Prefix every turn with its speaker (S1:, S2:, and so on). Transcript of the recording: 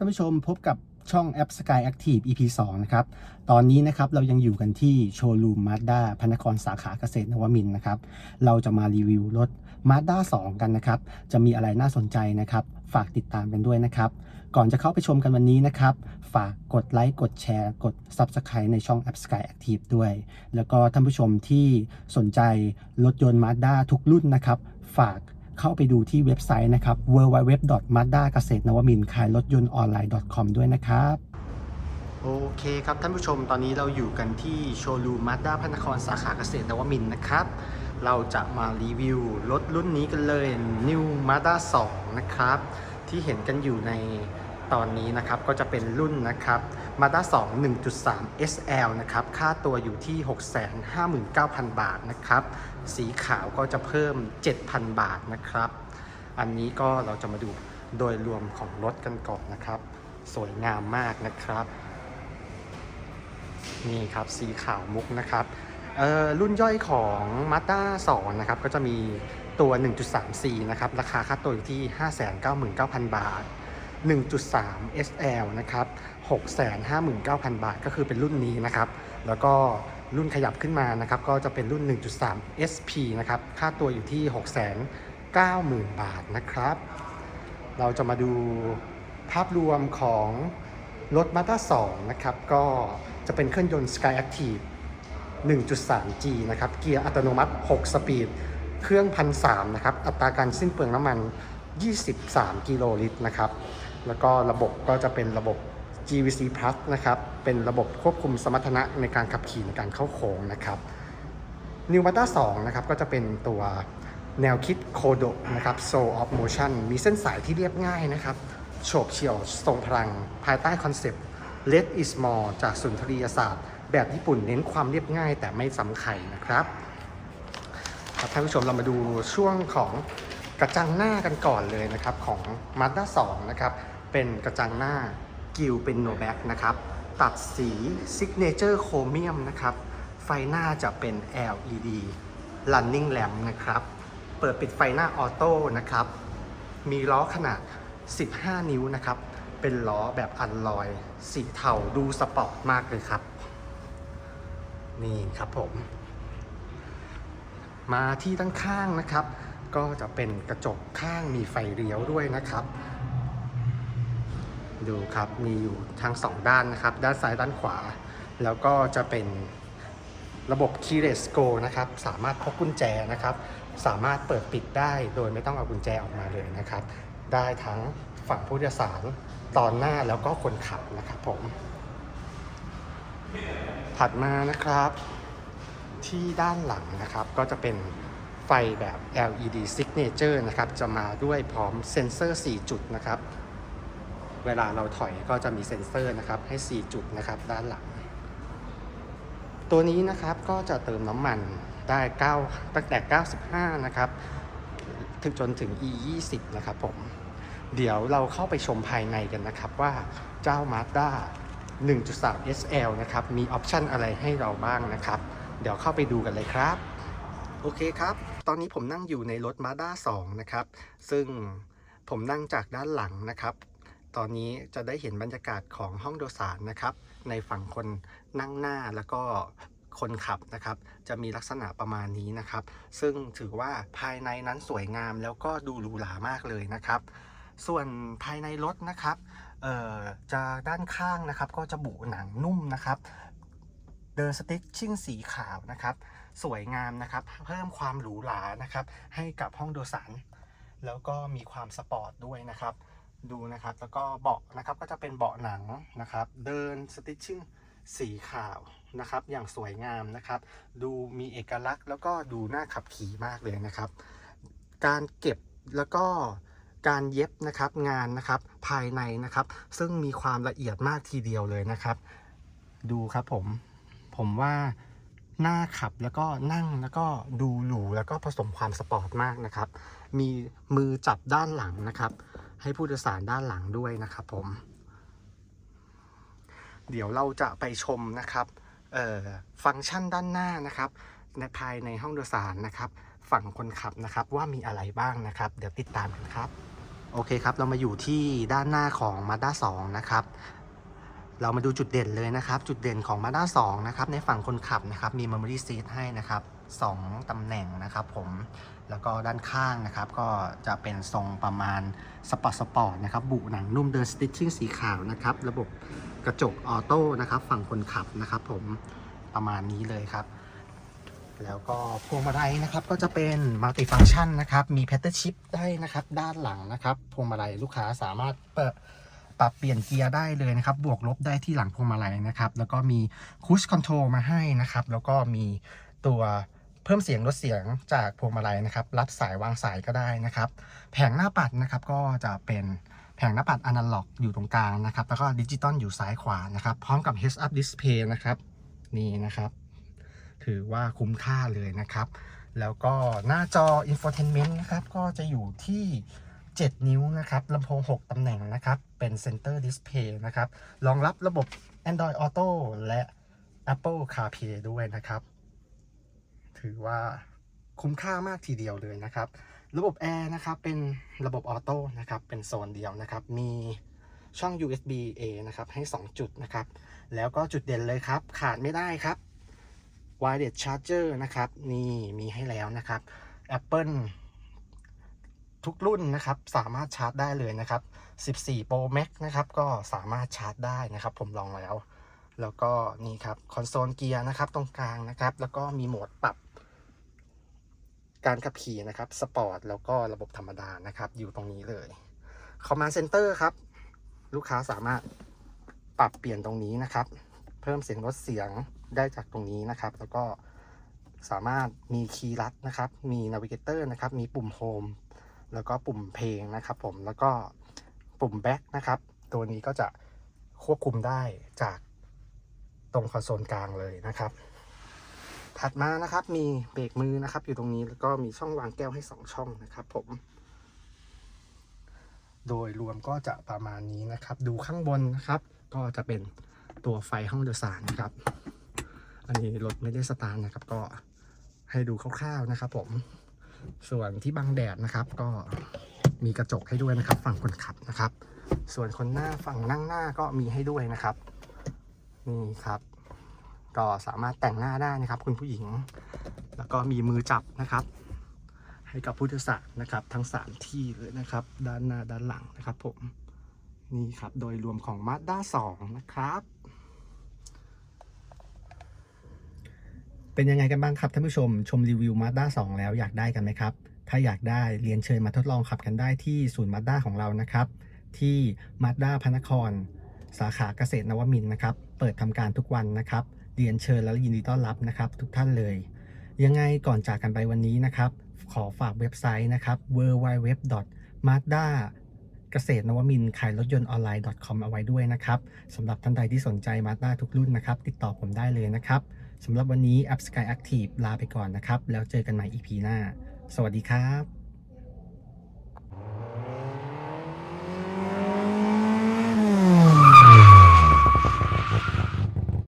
S1: ท่านผู้ชมพบกับช่องแอป Sky Active EP 2 นะครับ ตอนนี้นะครับเรายังอยู่กันที่โชว์รูมมาด้าพนครสาขาเกษตรนวมินทร์นะครับ เราจะมารีวิวรถมาด้า2 กันนะครับ จะมีอะไรน่าสนใจนะครับ ฝากติดตามกันด้วยนะครับ ก่อนจะเข้าไปชมกันวันนี้นะครับ ฝากกดไลค์กดแชร์ กด Subscribe ในช่องแอป Sky Active ด้วย แล้วก็ท่านผู้ชมที่สนใจรถยนต์มาด้าทุกรุ่นนะครับ ฝาก เข้าไปดูที่เว็บไซต์นะครับ www.mazda เกษตรนวมินทร์ขายรถยนต์ออนไลน์ .com ด้วยนะครับโอเคครับท่านผู้ชมตอนนี้เราอยู่กันที่โชว์รูมมาด้าพระนครสาขาเกษตรนวมินทร์นะครับ เราจะมารีวิวรถรุ่นนี้กันเลย New Mazda 2 นะครับ ที่เห็นกันอยู่ใน ตอนนี้นะครับก็จะเป็นรุ่นนะครับ Mazda 2 1.3 SL นะครับ ค่าตัวอยู่ที่ 659,000 บาทนะครับ สีขาวก็จะเพิ่ม 7,000 บาทนะครับ อันนี้ก็เราจะมาดูโดยรวมของรถกันก่อนนะครับ สวยงามมากนะครับ นี่ครับสีขาวมุกนะครับเอ่อรุ่นย่อยของ Mazda 2 นะครับ ก็จะมีตัว 1.3C นะครับ ราคาค่าตัวอยู่ที่ 599,000 บาท 1.3 SL นะครับ 659,000 บาทก็คือเป็นรุ่นนี้นะครับ แล้วก็รุ่นขยับขึ้นมานะครับ ก็จะเป็นรุ่น 1.3 SP นะครับ ค่าตัวอยู่ที่ 690,000 บาทนะครับ เราจะมาดูภาพรวมของรถ Mazda 2 นะครับ ก็จะเป็นเครื่องยนต์ Sky Active 1.3G นะครับ เกียร์อัตโนมัติ 6 สปีด เครื่องพันสนะครับ อัตราการสิ้นเปลืองน้ำมัน 23 กิโลลิตรนะครับ แล้วก็ระบบก็จะเป็นระบบ GVC Plus นะครับ เป็นระบบควบคุมสมรรถนะในการขับขี่ในการเข้าโค้งนะครับ New Mazda 2 นะครับ ก็จะเป็นตัวแนวคิดโคโดนะครับ Soul of Motion มีเส้นสายที่เรียบง่ายนะครับ โฉบเฉี่ยวทรงพลังภายใต้คอนเซปต์ Less is more จากสุนทรียศาสตร์ แบบญี่ปุ่นเน้นความเรียบง่ายแต่ไม่ซ้ำไข่นะครับครับท่านผู้ชมเรามาดูช่วงของกระจังหน้ากันก่อนเลยนะครับของ Mazda 2 นะครับ เป็นกระจังหน้ากิลเป็นโนแบ็กนะครับ ตัดสี Signature Chromium นะครับ ไฟหน้าจะเป็น LED Running Lamp นะครับ เปิดปิดไฟหน้าออโต้นะครับ มีล้อขนาด 15 นิ้วนะครับ เป็นล้อแบบอันลอย สีเทาดูสปอร์ตมากเลยครับ นี่ครับผม มาที่ด้านข้างนะครับ ก็จะเป็นกระจกข้างมีไฟเลี้ยวด้วยนะครับ ดูครับมีอยู่ทั้งสองด้านนะครับ ด้านซ้ายด้านขวา แล้วก็จะเป็นระบบ Keyless Go นะครับ สามารถพกกุญแจนะครับ สามารถเปิดปิดได้โดยไม่ต้องเอากุญแจออกมาเลยนะครับ ได้ทั้งฝั่งผู้โดยสารตอนหน้าแล้วก็คนขับนะครับผม ถัดมานะครับ ที่ด้านหลังนะครับก็จะเป็นไฟแบบ LED Signature นะครับ จะมาด้วยพร้อมเซ็นเซอร์ 4 จุดนะครับ เวลาเราถอยก็จะมีเซ็นเซอร์นะครับให้ 4 จุดนะครับด้านหลัง ตัวนี้นะครับก็จะเติมน้ำมันได้9ตั้งแต่ 95 นะครับถึงจนถึง E 20นะครับผม เดี๋ยวเราเข้าไปชมภายในกันนะครับว่าเจ้า Mazda 1.3 SL นะครับ มีออปชันอะไรให้เราบ้างนะครับ เดี๋ยวเข้าไปดูกันเลยครับ โอเคครับ ตอนนี้ผมนั่งอยู่ในรถ Mazda 2 นะครับ ซึ่งผมนั่งจากด้านหลังนะครับ ตอนนี้จะได้เห็นบรรยากาศของห้องโดยสารนะครับ ในฝั่งคนนั่งหน้าแล้วก็คนขับนะครับ จะมีลักษณะประมาณนี้นะครับ ซึ่งถือว่าภายในนั้นสวยงามแล้วก็ดูหรูหรามากเลยนะครับ ส่วนภายในรถนะครับจะด้านข้างนะครับ ก็จะบุหนังนุ่มนะครับเดินสติ๊กชิ่งสีขาวนะครับ สวยงามนะครับ เพิ่มความหรูหรานะครับ ให้กับห้องโดยสาร แล้วก็มีความสปอร์ตด้วยนะครับ ดูนะครับ แล้วก็เบาะนะครับก็จะเป็นเบาะหนังนะครับ เดินสติ๊กชิ่งสีขาวนะครับ อย่างสวยงามนะครับ ดูมีเอกลักษณ์ แล้วก็ดูน่าขับขี่มากเลยนะครับ การเก็บแล้วก็การเย็บนะครับงานนะครับภายในนะครับ ซึ่งมีความละเอียดมากทีเดียวเลยนะครับ ดูครับผมผมว่าหน้าขับแล้วก็นั่งแล้วก็ดูหรูแล้วก็ผสมความสปอร์ตมากนะครับ มีมือจับด้านหลังนะครับ ให้ผู้โดยสารด้านหลังด้วยนะครับผม เดี๋ยวเราจะไปชมนะครับฟังก์ชันด้านหน้านะครับในภายในห้องโดยสารนะครับ ฝั่งคนขับนะครับว่ามีอะไรบ้างนะครับ เดี๋ยวติดตามกันครับ โอเคครับ เรามาอยู่ที่ด้านหน้าของ Mazda 2 นะครับเรามาดูจุดเด่นเลยนะครับ จุดเด่นของ Mazda 2 นะครับ ในฝั่งคนขับนะครับ มี Memory Seat ให้นะครับ 2 ตำแหน่งนะครับผมแล้วก็ด้านข้างนะครับก็จะเป็นทรงประมาณสปอร์ตสปอร์ตนะครับบุหนังนุ่มเดินสติชชิ่งสีขาวนะครับระบบกระจกออโต้นะครับฝั่งคนขับนะครับผมประมาณนี้เลยครับ แล้วก็พวงมาลัยนะครับก็จะเป็นมัลติฟัง c t ชันนะครับมีแพ d เทิลชิพได้นะครับด้านหลังนะครับพวงมาลัยลูกค้าสามารถเปิดปรับเปลี่ยนเกียร์ได้เลยนะครับ บวกลบได้ที่หลังพวงมาลัยนะครับ แล้วก็มีคูชคอนโทรลมาให้นะครับ แล้วก็มีตัว พิ่มเสียงลดเสียงจากพวงมาลัยนะครับ รับสายวางสายก็ได้นะครับ แผงหน้าปัดนะครับก็จะเป็นแผงหน้าปัดอนาล็อกอยู่ตรงกลางนะครับ แล้วก็ดิจิตอลอยู่ซ้ายขวานะครับ พร้อมกับ Heads Up Display นะครับ นี่นะครับ ถือว่าคุ้มค่าเลยนะครับ แล้วก็หน้าจอ Infotainment นะครับ ก็จะอยู่ที่ 7 นิ้วนะครับลำโพง 6 ตำแหน่งนะครับ เป็น Center Display นะครับ รองรับระบบ Android Auto และ Apple CarPlay ด้วยนะครับ ถือว่าคุ้มค่ามากทีเดียวเลยนะครับ ระบบแอร์นะครับเป็นระบบออโต้นะครับเป็นโซนเดียวนะครับ มีช่อง USB A นะครับให้ 2 จุดนะครับ แล้วก็จุดเด่นเลยครับ ขาดไม่ได้ครับ Wireless Charger นะครับ นี่มีให้แล้วนะครับ Apple ทุกรุ่นนะครับสามารถชาร์จได้เลยนะครับ 14 Pro Max นะครับก็สามารถชาร์จได้นะครับ ผมลองแล้ว แล้วก็นี่ครับคอนโซลเกียร์นะครับตรงกลางนะครับ แล้วก็มีโหมดปรับ การขับขี่นะครับสปอร์ตแล้วก็ระบบธรรมดานะครับอยู่ตรงนี้เลย Command Center ครับ ลูกค้าสามารถปรับเปลี่ยนตรงนี้นะครับ เพิ่มเสียงลดเสียงได้จากตรงนี้นะครับ แล้วก็สามารถมีคีย์ลัดนะครับ มีนาวิเกเตอร์นะครับ มีปุ่มโฮมแล้วก็ปุ่มเพลงนะครับผมแล้วก็ปุ่มแบ็คนะครับ ตัวนี้ก็จะควบคุมได้จากตรงคอนโซลกลางเลยนะครับ ถัดมานะครับมีเบรกมือนะครับ อยู่ตรงนี้แล้วก็มีช่องวางแก้วให้ 2 ช่องนะครับ ผม โดยรวมก็จะประมาณนี้นะครับ ดูข้างบนนะครับ ก็จะเป็นตัวไฟห้องโดยสารนะครับ อันนี้รถไม่ได้สตาร์ทนะครับ ก็ให้ดูคร่าวๆนะครับ ผม ส่วนที่บังแดดนะครับ ก็มีกระจกให้ด้วยนะครับ ฝั่งคนขับนะครับ ส่วนคนหน้าฝั่งนั่งหน้าก็มีให้ด้วยนะครับ นี่ครับ ก็สามารถแต่งหน้าได้นะครับ คุณผู้หญิง แล้วก็มีมือจับนะครับ ให้กับผู้โดยสารนะครับ ทั้งสามที่เลยนะครับ ด้านหน้าด้านหลังนะครับ ผม นี่ครับ โดยรวมของ Mazda 2นะครับ เป็นยังไงกันบ้างครับท่านผู้ชม ชมรีวิว Mazda 2แล้วอยากได้กันไหมครับ ถ้าอยากได้เรียนเชิญมาทดลองขับกันได้ที่ศูนย์ Mazda ของเรานะครับ ที่ Mazda พระนครสาขาเกษตรนวมินทร์นะครับ เปิดทำการทุกวันนะครับ เรียนเชิญและยินดีต้อนรับนะครับ ทุกท่านเลย ยังไงก่อนจากกันไปวันนี้นะครับ ขอฝากเว็บไซต์นะครับ www.mazda เกษตรนวมินทขายรถยนต์ออนไลน์ .com เอาไว้ด้วยนะครับสำหรับท่านใดที่สนใจ Mazda ทุกรุ่นนะครับ ติดต่อผมได้เลยนะครับสำหรับวันนี้ App Sky Active ลาไปก่อนนะครับ แล้วเจอกันใหม่ EP หน้า สวัสดีครับ